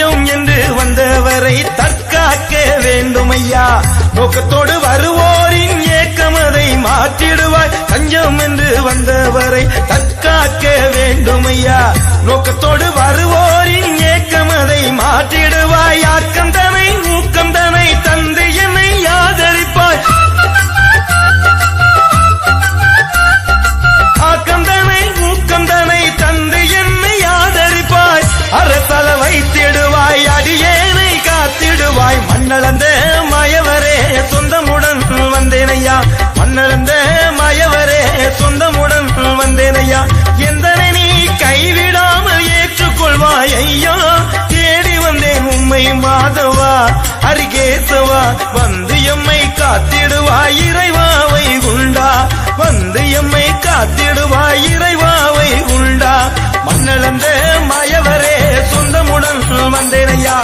தஞ்சம் என்று வந்தவரை தற்காக்க வேண்டும் ஐயா நோக்கத்தோடு வருவோரின் ஏக்கமதை மாற்றிடுவாய். தஞ்சம் என்று வந்தவரை தற்காக்க வேண்டும் ஐயா நோக்கத்தோடு வருவோரின் ஏக்கமதை மாற்றிடுவாய். ஆக்கம் தனை ஊக்கம் தனை தந்து என்னை ஆதரிப்பாய். ஆக்கந்தனை ஊக்கந்தனை தந்தை என்னை ஆதரிப்பாய். அரசல வைத்திடுவாய் சொந்தமுடன் வந்தேனையா. மண்ணளந்த மயவரே சொந்தமுடன் வந்தேனையா. எந்தனை நீ கைவிடாமல் ஏற்றுக்கொள்வாய் ஐயா. தேடி வந்தேன் உம்மை மாதவா அரிகேசவா. வந்து எம்மை காத்திடுவாய் இறைவாவை உண்டா வந்து எம்மை காத்திடுவாய் இறைவாவை உண்டா மண்ணளந்த மயவரே சொந்தமுடன் வந்தேனையா.